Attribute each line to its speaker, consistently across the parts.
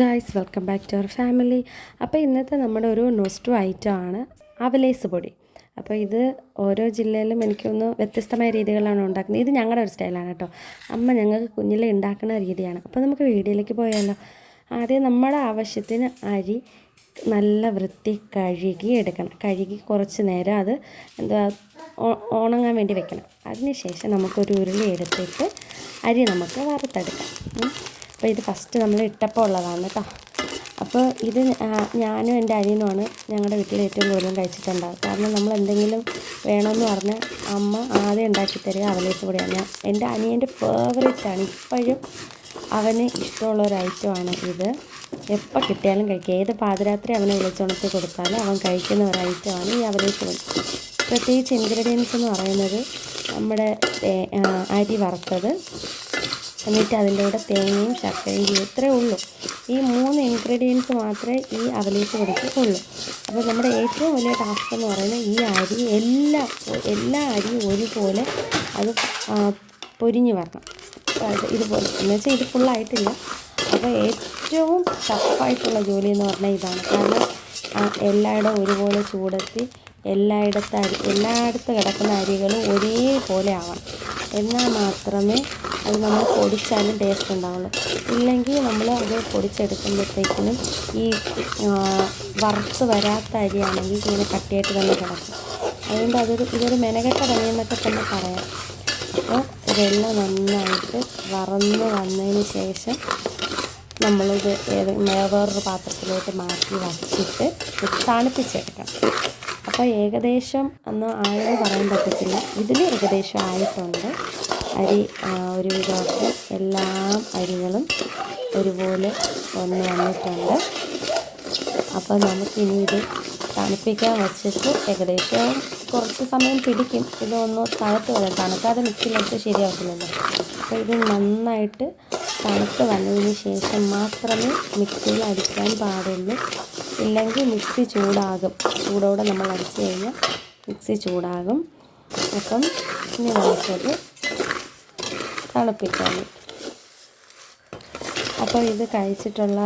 Speaker 1: Guys welcome back to our family അപ്പോൾ ഇന്നത്തെ നമ്മുടെ ഒരു നൊസ്റ്റു ഐറ്റം ആണ് അവലേസ് പൊടി. അപ്പോൾ ഇത് ഓരോ ജില്ലയിലും എനിക്കൊന്ന് വ്യത്യസ്തമായ രീതികളാണ് ഉണ്ടാക്കുന്നത്. ഇത് ഞങ്ങളുടെ ഒരു സ്റ്റൈലാണ് കേട്ടോ. അമ്മ ഞങ്ങൾക്ക് കുഞ്ഞിലെ ഉണ്ടാക്കുന്ന രീതിയാണ്. അപ്പോൾ നമുക്ക് വീഡിയോയിലേക്ക് പോയാലോ. ആദ്യം നമ്മുടെ ആവശ്യത്തിന് അരി നല്ല വൃത്തി കഴുകി എടുക്കണം. കഴുകി കുറച്ച് നേരം അത് എന്താ ഉണങ്ങാൻ വേണ്ടി വെക്കണം. അതിനുശേഷം നമുക്കൊരു ഉരുളി എടുത്തിട്ട് അരി നമുക്ക് വറുത്തെടുക്കാം. അപ്പോൾ ഇത് ഫസ്റ്റ് നമ്മൾ ഇട്ടപ്പോൾ ഉള്ളതാണ് കേട്ടോ അപ്പോൾ ഇത് ഞാനും എന്റെ അനിയനുമാണ് ഞങ്ങളുടെ വീട്ടിൽ ഏറ്റവും കൂടുതലും കഴിച്ചിട്ടുണ്ടാകും കാരണം നമ്മൾ എന്തെങ്കിലും വേണമെന്ന് പറഞ്ഞാൽ അമ്മ ആദ്യം ഉണ്ടാക്കി തരിക അവലേസ് കൂടിയാണ് എന്റെ അനിയന്റെ ഫേവറേറ്റ് ആണ്. ഇപ്പോഴും അവന് ഇഷ്ടമുള്ള ഒരു ഐറ്റമാണ് ഇത്. എപ്പോൾ കിട്ടിയാലും കഴിക്കുക ഏത് പാതിരാത്രി അവനെ വിളിച്ചുണർത്തി കൊടുത്താലും അവൻ കഴിക്കുന്ന ഒരു ഐറ്റമാണ് ഈ അവലേക്ക് പൊടി പ്രത്യേകിച്ച് ഇൻഗ്രീഡിയൻസ് എന്ന് പറയുന്നത് നമ്മുടെ അരി വറുത്തത്. എന്നിട്ട് അതിന്റെ കൂടെ തേങ്ങയും ശർക്കരയും ഇത്രയേ ഉള്ളൂ. ഈ മൂന്ന് ഇൻഗ്രീഡിയൻസ് മാത്രമേ ഈ അവലേസ് കൊടുക്കുള്ളൂ അപ്പോൾ നമ്മുടെ ഏറ്റവും വലിയ ടാസ്ക് എന്ന് പറയുന്നത് ഈ അരി എല്ലാ എല്ലാ അരിയും ഒരുപോലെ അത് പൊരിഞ്ഞ് വരണം. ഇതുപോലെ. എന്ന് വെച്ചാൽ ഇത് ഫുള്ളായിട്ടില്ല അപ്പോൾ ഏറ്റവും ടഫായിട്ടുള്ള ജോലി എന്ന് പറഞ്ഞാൽ ഇതാണ്. കാരണം എല്ലായിടവും ഒരുപോലെ ചൂടത്തി എല്ലായിടത്തെ അരി എല്ലായിടത്ത് കിടക്കുന്ന അരികളും ഒരേപോലെ ആവണം. എന്നാൽ മാത്രമേ അത് നമ്മൾ പൊടിച്ചാലും ടേസ്റ്റ് ഉണ്ടാവുള്ളൂ. ഇല്ലെങ്കിൽ നമ്മൾ അത് പൊടിച്ചെടുക്കുമ്പോഴത്തേക്കിനും ഈ വറുത്ത് വരാത്ത അരിയാണെങ്കിൽ ഇങ്ങനെ കട്ടിയായിട്ട് തന്നെ കിടക്കും. അതുകൊണ്ട് അതൊരു ഇതൊരു മെനകെട്ട പണിയെന്നൊക്കെ തന്നെ പറയാം. അപ്പോൾ ഇതെല്ലാം നന്നായിട്ട് വറന്ന് വന്നതിന് ശേഷം നമ്മളിത് ഏത് വേറൊരു പാത്രത്തിലോട്ട് മാറ്റി വച്ചിട്ട് തണുപ്പിച്ചെടുക്കണം അപ്പോൾ ഏകദേശം ഒന്ന് ആയെന്ന് പറയാൻ പറ്റത്തില്ല. ഇതിൽ ഏകദേശം ആയിട്ടുണ്ട്. അരി ഒരു വിധമൊക്കെ എല്ലാ അരികളും ഒരുപോലെ ഒന്ന് വന്നിട്ടുണ്ട്. അപ്പോൾ നമുക്കിനി ഇത് തണുപ്പിക്കാൻ വെച്ചിട്ട് ഏകദേശം കുറച്ച് സമയം പിടിക്കും. ഇതൊന്ന് തണുത്ത് വരാം തണുക്കാതെ മിക്സിയിലിട്ട് ശരിയാക്കുന്നുണ്ട് അപ്പോൾ ഇത് നന്നായിട്ട് തണുത്ത് വന്നതിന് ശേഷം മാത്രമേ മിക്സിയിൽ അടിക്കാൻ പാടുള്ളൂ. ഇല്ലെങ്കിൽ മിക്സി ചൂടാകും. ചൂടോടെ നമ്മൾ അടിച്ചു കഴിഞ്ഞാൽ മിക്സി ചൂടാകും. അപ്പം ഇനി നമുക്കത് തണുപ്പിക്കാൻ അപ്പോൾ ഇത് കഴിച്ചിട്ടുള്ള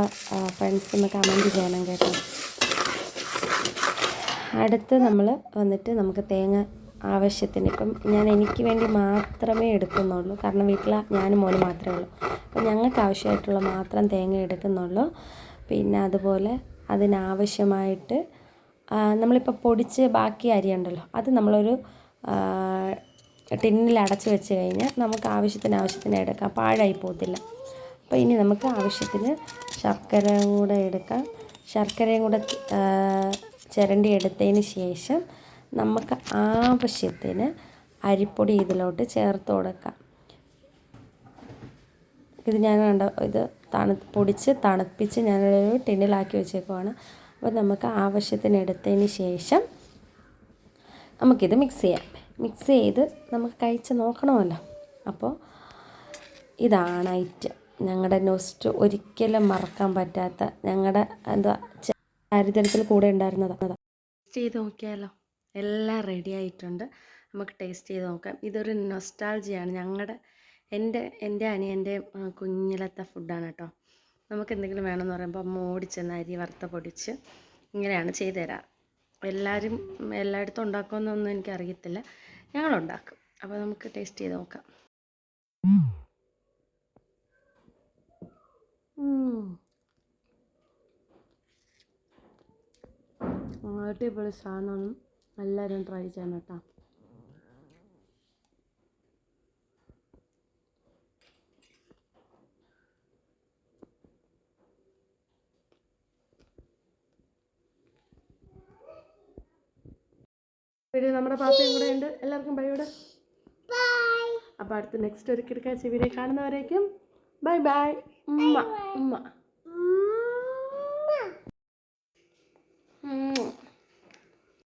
Speaker 1: ഫ്രണ്ട്സ് ഒന്ന് കമന്റ് ചെയ്യണം കേട്ടോ. അടുത്ത് നമ്മൾ വന്നിട്ട് നമുക്ക് തേങ്ങ ആവശ്യത്തിന് ഇപ്പം ഞാൻ എനിക്ക് വേണ്ടി മാത്രമേ എടുക്കുന്നുള്ളൂ. കാരണം വീട്ടിൽ ഞാനും മോനും മാത്രമേ ഉള്ളൂ. അപ്പം ഞങ്ങൾക്ക് ആവശ്യമായിട്ടുള്ള മാത്രം തേങ്ങ എടുക്കുന്നുള്ളൂ. പിന്നെ അതുപോലെ അതിനാവശ്യമായിട്ട് നമ്മളിപ്പോൾ പൊടിച്ച് ബാക്കി അരി ഉണ്ടല്ലോ അത് നമ്മളൊരു ടിന്നിൽ അടച്ച് വെച്ച് കഴിഞ്ഞാൽ നമുക്ക് ആവശ്യത്തിന് ആവശ്യത്തിന് എടുക്കാം. പാഴായി പോകത്തില്ല. അപ്പോൾ ഇനി നമുക്ക് ആവശ്യത്തിന് ശർക്കര കൂടെ എടുക്കാം. ശർക്കരയും കൂടെ ചിരണ്ടി എടുത്തതിന് ശേഷം നമുക്ക് ആവശ്യത്തിന് അരിപ്പൊടി ഇതിലോട്ട് ചേർത്ത് കൊടുക്കാം. ഇത് ഞാൻ കണ്ട ഇത് തണു പൊടിച്ച് തണുപ്പിച്ച് ഞാനൊരു ടിന്നിലാക്കി വെച്ചേക്കുവാണ്. അപ്പോൾ നമുക്ക് ആവശ്യത്തിന് എടുത്തതിന് ശേഷം നമുക്കിത് മിക്സ് ചെയ്യാം. മിക്സ് ചെയ്ത് നമുക്ക് കഴിച്ച് നോക്കണമല്ലോ. അപ്പോൾ ഇതാണ് ഐറ്റം ഞങ്ങളുടെ നൊസ്റ്റ് ഒരിക്കലും മറക്കാൻ പറ്റാത്ത ഞങ്ങളുടെ എന്താ ദാരിദ്ര്യത്തിൽ കൂടെ ഉണ്ടായിരുന്നതാണ് ടേസ്റ്റ് ചെയ്ത് നോക്കിയാലോ? എല്ലാം റെഡി ആയിട്ടുണ്ട്. നമുക്ക് ടേസ്റ്റ് ചെയ്ത് നോക്കാം. ഇതൊരു നൊസ്റ്റാൾജിയാണ് ഞങ്ങളുടെ എന്റെ എന്റെ അനിയന്റെ കുഞ്ഞിലത്തെ ഫുഡാണ് കേട്ടോ നമുക്ക് എന്തെങ്കിലും വേണമെന്ന് പറയുമ്പോൾ അമ്മ ഓടിച്ചെന്ന് അരി വറുത്ത പൊടിച്ച് ഇങ്ങനെയാണ് ചെയ്തു തരാറ്. എല്ലാവരും എല്ലായിടത്തും ഉണ്ടാക്കുമെന്നൊന്നും എനിക്കറിയത്തില്ല. ഞങ്ങളുണ്ടാക്കും. അപ്പോൾ നമുക്ക് ടേസ്റ്റ് ചെയ്ത് നോക്കാം. അടിപൊളി സാധനമാണ്. എല്ലാവരും ട്രൈ ചെയ്യണം കേട്ടോ. പിന്നെ നമ്മുടെ പാപ്പയും കൂടെ ഉണ്ട്. എല്ലാവർക്കും ബൈയോട് അപ്പോൾ അടുത്ത് നെക്സ്റ്റ് ഒരു കിടക്കാഴ്ച വീഡിയോ കാണുന്നവരേക്കും ബൈ ബൈ ഉമ്മ ഉമ്മ.